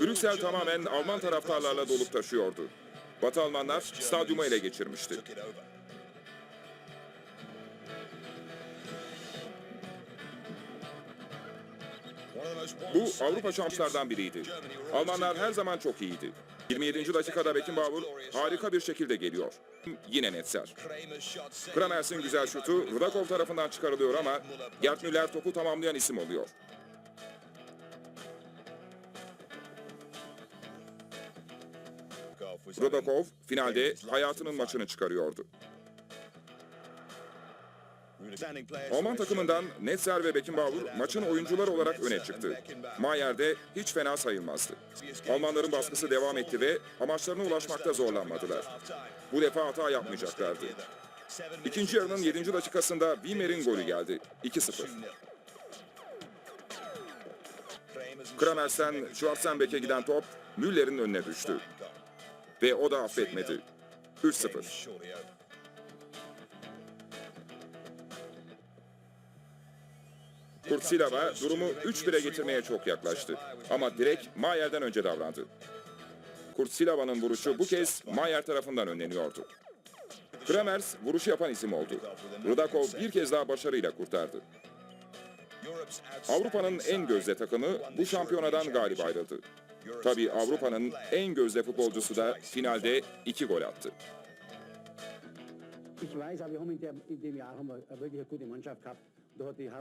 Brüksel tamamen Alman taraftarlarla dolup taşıyordu. Batı Almanlar stadyumu ele geçirmişti. Bu Avrupa şampiyonlardan biriydi. Almanlar her zaman çok iyiydi. 27. dakikada Beckenbauer harika bir şekilde geliyor. Yine Netzer. Kramers'in güzel şutu Rudakov tarafından çıkarılıyor ama Gerd Müller topu tamamlayan isim oluyor. Rudakov finalde hayatının maçını çıkarıyordu. Alman takımından Netzer ve Beckenbauer maçın oyuncuları olarak öne çıktı. Mayer de hiç fena sayılmazdı. Almanların baskısı devam etti ve amaçlarına ulaşmakta zorlanmadılar. Bu defa hata yapmayacaklardı. İkinci yarının 7. dakikasında Wimmer'in golü geldi. 2-0. Kramers'ten Schwarzenbeck'e giden top Müller'in önüne düştü. Ve o da affetmedi. 3-0. Kurt Silava durumu 3-1'e getirmeye çok yaklaştı. Ama direkt Mayer'den önce davrandı. Kurt Silava'nın vuruşu bu kez Mayer tarafından önleniyordu. Kremers vuruşu yapan isim oldu. Rudakov bir kez daha başarıyla kurtardı. Avrupa'nın en gözde takımı bu şampiyonadan galip ayrıldı. Tabii Avrupa'nın en gözde futbolcusu da finalde iki gol attı. Ich weiß, aber wir haben in, dem Jahr haben wir wirklich eine gute Mannschaft gehabt.